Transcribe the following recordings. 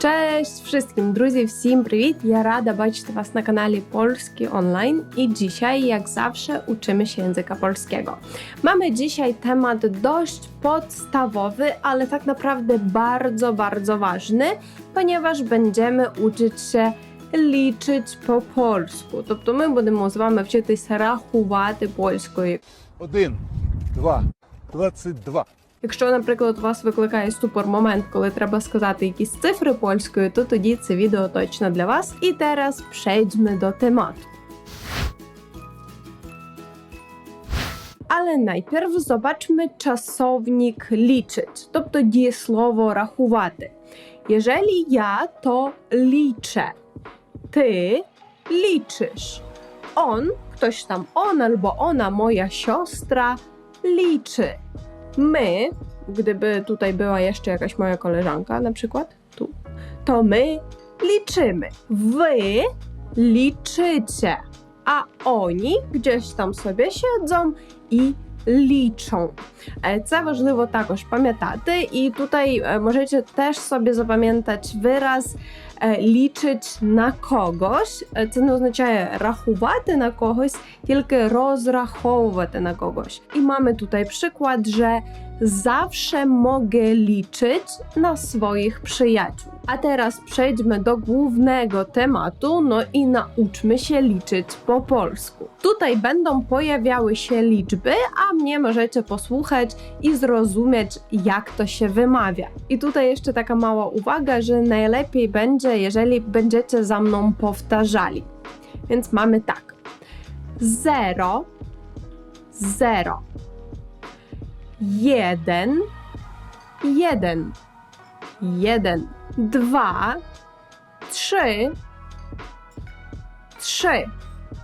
Cześć wszystkim, друзі, всім привіт! Я рада бачити вас на kanale Polski Online i dzisiaj, jak zawsze, uczymy się języka polskiego. Mamy dzisiaj temat dość podstawowy, ale tak naprawdę bardzo, bardzo ważny, ponieważ będziemy uczyć się liczyć по польську. Тобто ми будемо з вами вчитися рахувати польською. Один, два, двадцять два. Якщо, наприклад, вас викликає ступор момент, коли треба сказати якісь цифри польською, то тоді це відео точно для вас. І зараз прzejdźmy до темату. Але найпierw zobaczmy czasownik liczyć, тобто дієслово рахувати. Jeżeli ja, to liczę. Ty liczysz. On, ktoś tam on albo ona, moja siostra, liczy. My, gdyby tutaj była jeszcze jakaś moja koleżanka, na przykład tu, to my liczymy. Wy liczycie, a oni gdzieś tam sobie siedzą i liczą. E, co ważnego, takoż pamiętaty i tutaj e, możecie też sobie zapamiętać wyraz вираз е, liczyć на когось. Е, Це не означає рахувати на когось, тільки розраховувати на когось. I mamy tutaj przykład, że zawsze mogę liczyć na swoich przyjaciół. A teraz przejdźmy do głównego tematu, no i nauczmy się liczyć po polsku. Tutaj będą pojawiały się liczby, a mnie możecie posłuchać i zrozumieć, jak to się wymawia. I tutaj jeszcze taka mała uwaga, że najlepiej będzie, jeżeli będziecie za mną powtarzali. Więc mamy tak. 0 0 jeden, jeden, jeden, dwa, trzy, trzy.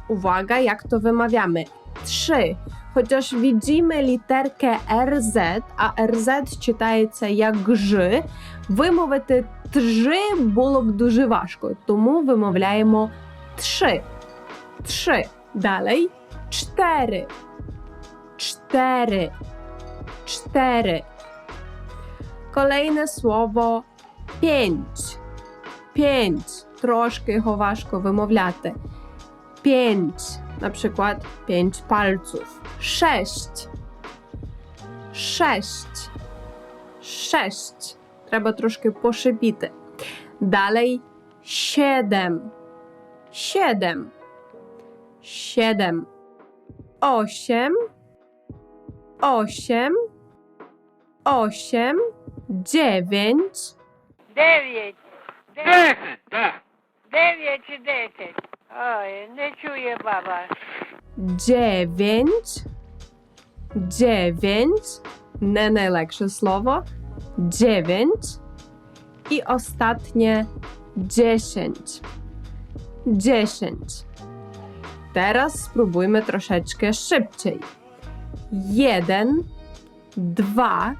Uwaga, jak to wymawiamy. Trzy. Chociaż widzimy literkę RZ, a RZ читається як Ж, вимовити «тжи» було б дуже важко, тому вимовляємо «тши». Trzy. Dalej. Cztery. Cztery. Cztery. Kolejne słowo pięć. Pięć. Troszkę його важко вимовляти. Pięć. Na przykład pięć palców. Sześć. Sześć. Sześć. Треба трошки пошипіти. Dalej siedem. Siedem. Siedem. Osiem. Osiem. osiem, dziewięć, Dziewięć. Dziewięć, tak. Dziewięć. Oj, nie czuję baba. dziewięć, dziewięć, nie najlepsze słowo, dziewięć i ostatnie dziesięć, dziesięć. Teraz spróbujmy troszeczkę szybciej. Jeden, dwa,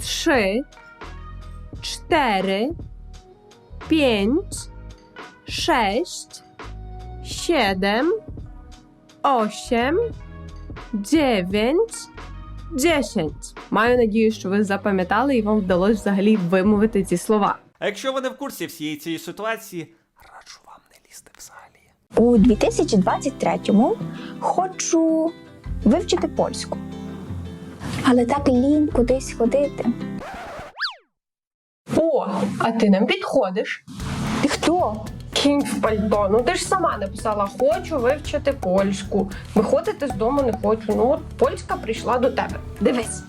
trzy, cztery, pięć, sześć, siedem, osiem, дев'ять, десять. Маю надію, що ви запам'ятали і вам вдалося взагалі вимовити ці слова. А якщо ви не в курсі всієї цієї ситуації, раджу вам не лізти взагалі. У 2023-му хочу вивчити польську. Але так лінь кудись ходити. О, а ти нам підходиш. Ти хто? Кінь в пальто. Ну ти ж сама написала хочу вивчити польську. Виходити з дому не хочу. Ну от польська прийшла до тебе. Дивись.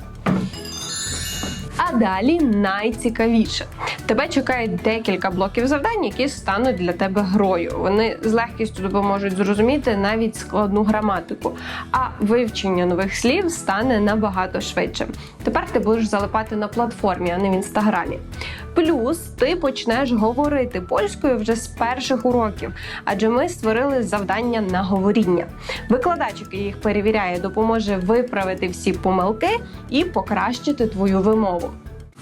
Далі найцікавіше. Тебе чекає декілька блоків завдань, які стануть для тебе грою. Вони з легкістю допоможуть зрозуміти навіть складну граматику, а вивчення нових слів стане набагато швидше. Тепер ти будеш залипати на платформі, а не в інстаграмі. Плюс ти почнеш говорити польською вже з перших уроків, адже ми створили завдання на говоріння. Викладач, який їх перевіряє, допоможе виправити всі помилки і покращити твою вимову.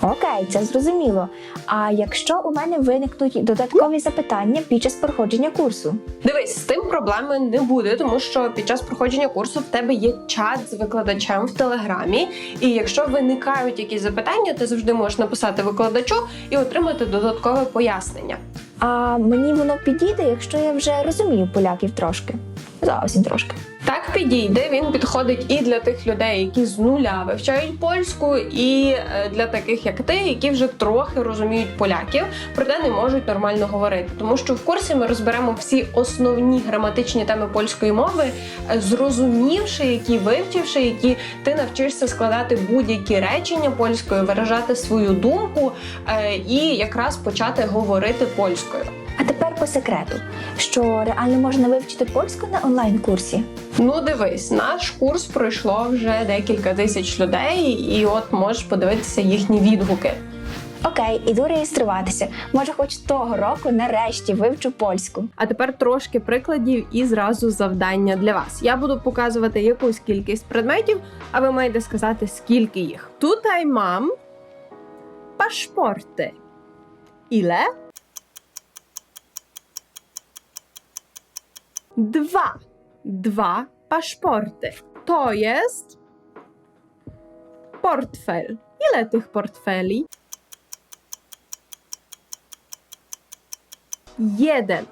Окей, це зрозуміло. А якщо у мене виникнуть додаткові запитання під час проходження курсу? Дивись, з тим проблеми не буде, тому що під час проходження курсу в тебе є чат з викладачем в телеграмі. І якщо виникають якісь запитання, ти завжди можеш написати викладачу і отримати додаткове пояснення. А мені воно підійде, якщо я вже розумію поляків трошки. Зовсім трошки. Так підійде. Він підходить і для тих людей, які з нуля вивчають польську, і е, для таких, як ти, які вже трохи розуміють поляків, проте не можуть нормально говорити. Тому що в курсі ми розберемо всі основні граматичні теми польської мови, е, зрозумівши, які вивчивши, які ти навчишся складати будь-які речення польською, виражати свою думку е, і якраз почати говорити польською. А тепер по секрету, що реально можна вивчити польську на онлайн-курсі. Ну, дивись, наш курс пройшло вже декілька тисяч людей, і от можеш подивитися їхні відгуки. Окей, іду реєструватися. Може, хоч того року нарешті вивчу польську. А тепер трошки прикладів і зразу завдання для вас. Я буду показувати якусь кількість предметів, а ви маєте сказати, скільки їх. Тут я мам пашпорти. Ile? Dwa. Dwa paszporty. To jest portfel. Ile tych portfeli? Jeden.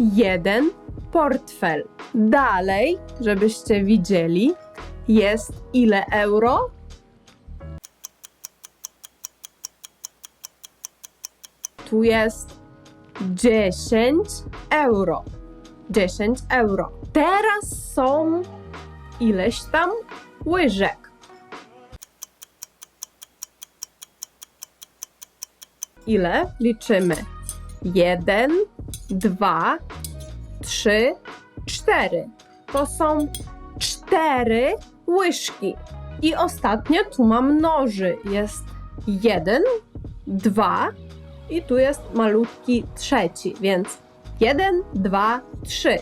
Jeden portfel. Dalej, żebyście widzieli, jest ile euro? Tu jest 10 euro. 10 euro. Teraz są ileś tam łyżek. Ile? Liczymy. Jeden, dwa, trzy, cztery. To są cztery łyżki. I ostatnie tu mam noży. Jest jeden, dwa i tu jest malutki trzeci, więc jeden, dwa, trzy.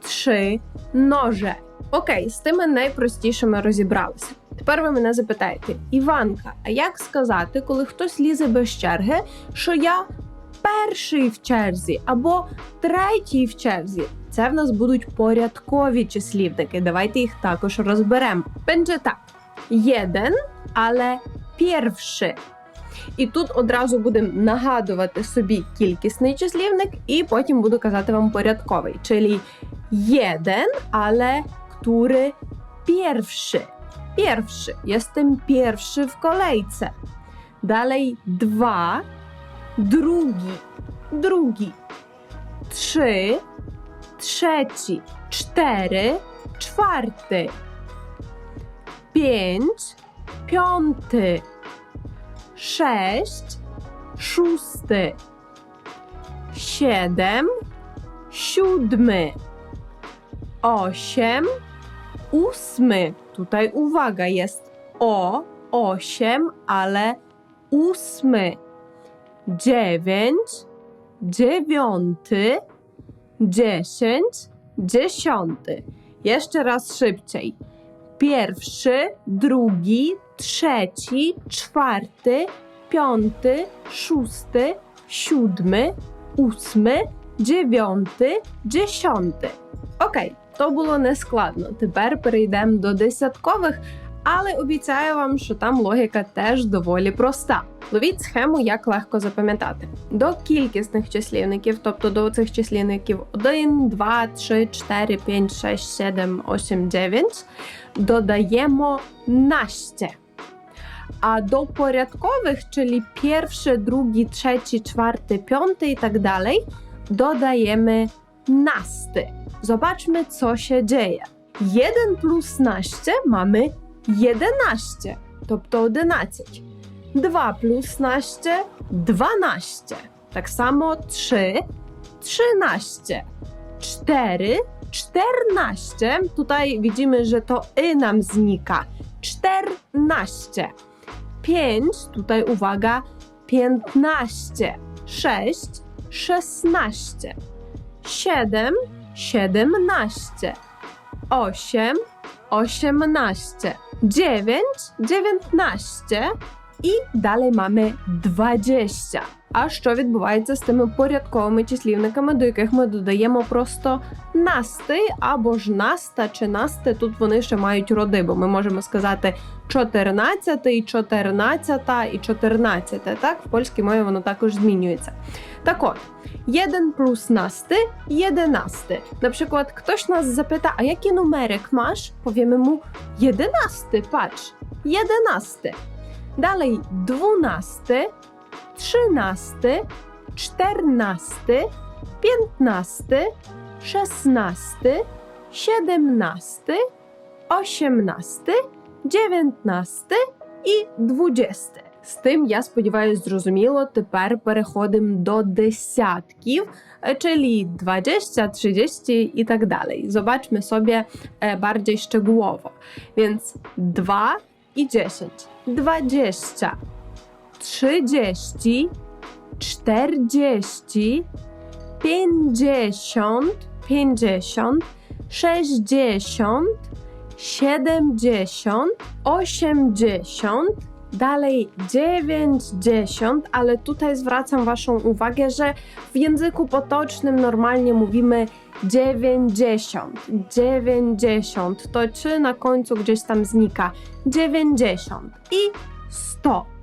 Trzy noże. Окей, з тими найпростішими розібралися. Тепер ви мене запитаєте, Іванка, а як сказати, коли хтось лізе без черги, що я перший в черзі або третій в черзі? Це в нас будуть порядкові числівники. Давайте їх також розберемо. Так: jeden, але перший. І тут одразу будемо нагадувати собі кількісний числівник, і потім буду казати вам порядковий. Czyli jeden, ale który pierwszy. Pierwszy. Jestem pierwszy w kolejce. Dalej dwa, drugi, drugi. Trzy, trzeci. Cztery, czwarty. Pięć, piąty. Sześć, szósty. Siedem, siódmy. Osiem, ósmy. Tutaj uwaga, jest o, osiem, ale ósmy. Dziewięć, dziewiąty, dziesięć, dziesiąty. Jeszcze raz szybciej. Pierwszy, drugi, trzeci, czwarty, piąty, szósty, siódmy, ósmy, dziewiąty, dziesiąty. Окей, то було нескладно. Тепер перейдемо до десяткових, але обіцяю вам, що там логіка теж доволі проста. Ловіть схему, як легко запам'ятати. До кількісних числівників, тобто до цих числівників 1, 2, 3, 4, 5, 6, 7, 8, 9, додаємо настя. A do porядkowych, czyli pierwszy, drugi, trzeci, czwarty, piąty i tak dalej, dodajemy nasty. Zobaczmy, co się dzieje. 1 plus naście mamy 11, тобто 11. 2 plus naście 12. Tak samo 3 13. 4 14. Tutaj widzimy, że to y nam znika. 14. 5, tutaj uwaga, 15, 6, 16, 7, 17, 8, 18, 9, 19 i dalej mamy 20. А що відбувається з тими порядковими числівниками, до яких ми додаємо просто насти або ж наста чи насти? Тут вони ще мають роди, бо ми можемо сказати 14, 14 і 14. Так, в польській мові воно також змінюється. Так от, 1 плюс насти 11. На przykład ktoś nas zapyta, a jaki numerek masz? Powiemy mu 11, patrz, 11. Dalej 12, 13, 14, 15, 16, 17, 18, 19 і 20. З тим, я сподіваюся, зрозуміло. Тепер переходимо до десятків, e, czyli 20, 30 i tak dalej. Zobaczmy sobie e, bardziej szczegółowo. Więc 2 i 10, 20, 30, 40, 50, 50, 60, 70, 80, dalej 90, ale tutaj zwracam Waszą uwagę, że w języku potocznym normalnie mówimy 90, 90, to czy na końcu gdzieś tam znika 90 і 100.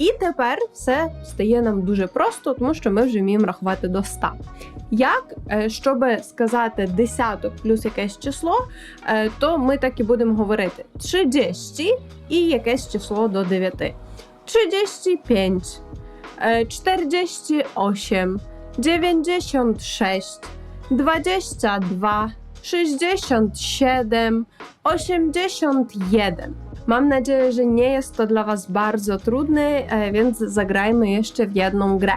І тепер все стає нам дуже просто, тому що ми вже вміємо рахувати до 100. Як, е, щоб сказати десяток плюс якесь число, е, то ми так і будемо говорити 30 і якесь число до 9. 35, е, 48, 96, 22, 67, 81. Mam nadzieję, że nie jest to dla Was bardzo trudne, więc zagrajmy jeszcze w jedną grę.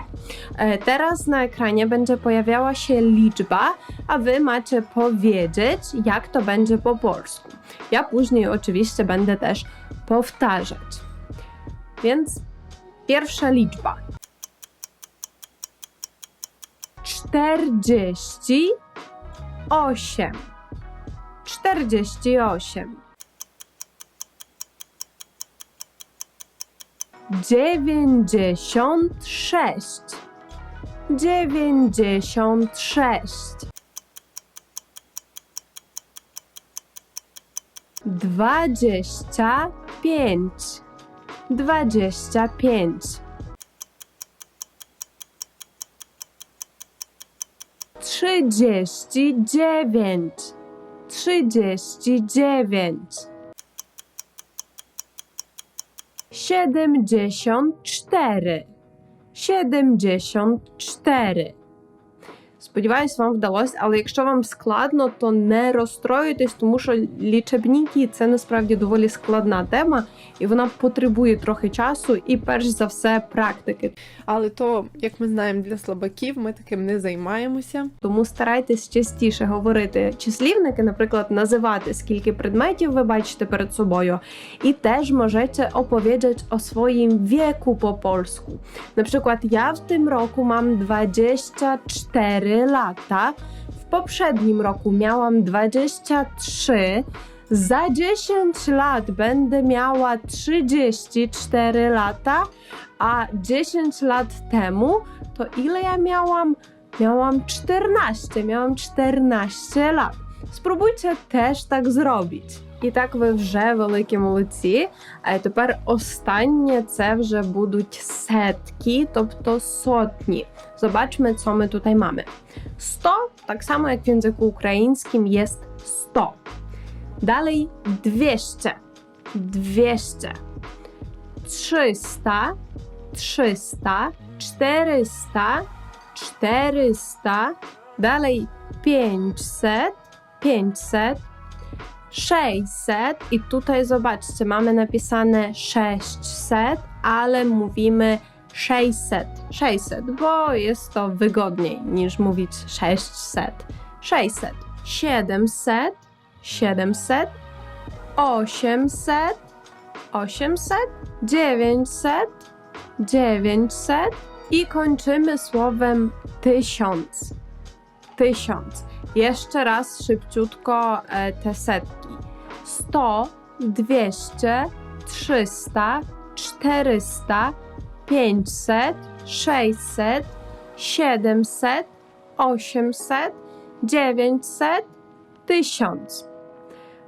E, Teraz na ekranie będzie pojawiała się liczba, a Wy macie powiedzieć, jak to będzie po polsku. Ja później oczywiście będę też powtarzać. Więc pierwsza liczba. 48. 48. Dziewięćdziesiąt sześć. Dziewięćdziesiąt sześć. Dwadzieścia pięć. Dwadzieścia pięć. Trzydzieści dziewięć. Trzydzieści dziewięć. Siedemdziesiąt cztery. Siedemdziesiąt cztery. Сподіваюсь, вам вдалося, але якщо вам складно, то не розстроюйтесь, тому що лічебніки це насправді доволі складна тема, і вона потребує трохи часу і, перш за все, практики. Але то, як ми знаємо, для слабаків ми таким не займаємося. Тому старайтесь частіше говорити числівники, наприклад, називати скільки предметів ви бачите перед собою, і теж можете оповідати о своїм віку по польську. Наприклад, я в тим року мам 24 4 lata. W poprzednim roku miałam 23. Za 10 lat będę miała 34 lata, a 10 lat temu to ile ja miałam? Miałam 14, miałam 14 lat. Spróbujcie też tak zrobić. І так ви вже великі молодці. А тепер останнє це вже будуть сетки, тобто сотні. Zobaczmy, co my tutaj mamy. 100, tak samo jak w języku ukraińskim, jest 100. Dalej 200, 200, 300, 300, 400, 400, dalej 500, 500, 600 i tutaj zobaczcie, mamy napisane 600, ale mówimy 600, 600, bo jest to wygodniej niż mówić 600. 600, 700, 700, 800, 800, 900, 900 i kończymy słowem tysiąc. Tysiąc. Jeszcze raz szybciutko e, te setki. 100, 200, 300, 400, 500, 600, 700, 800, 900, 1000.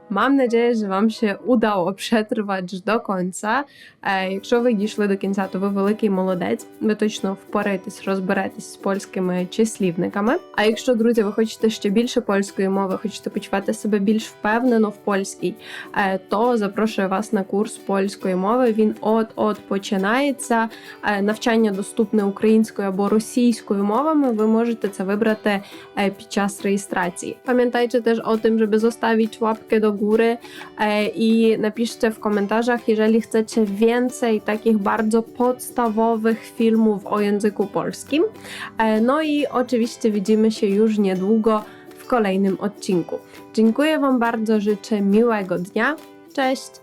Mam nadzieję, że вам się udało przetrwać do końca. Е, Якщо ви дійшли до кінця, то ви великий молодець. Ви точно впораєтесь, розберетесь з польськими числівниками. А якщо, друзі, ви хочете ще більше польської мови, хочете почувати себе більш впевнено в польській, е, то запрошую вас на курс польської мови. Він от-от починається. Е, Навчання доступне українською або російською мовами. Ви можете це вибрати під час реєстрації. Pamiętajcie też o tym, żeby zostawić łapkę do góry e, i napiszcie w komentarzach, jeżeli chcecie więcej takich bardzo podstawowych filmów o języku polskim. E, No i oczywiście widzimy się już niedługo w kolejnym odcinku. Dziękuję Wam bardzo, życzę miłego dnia. Cześć!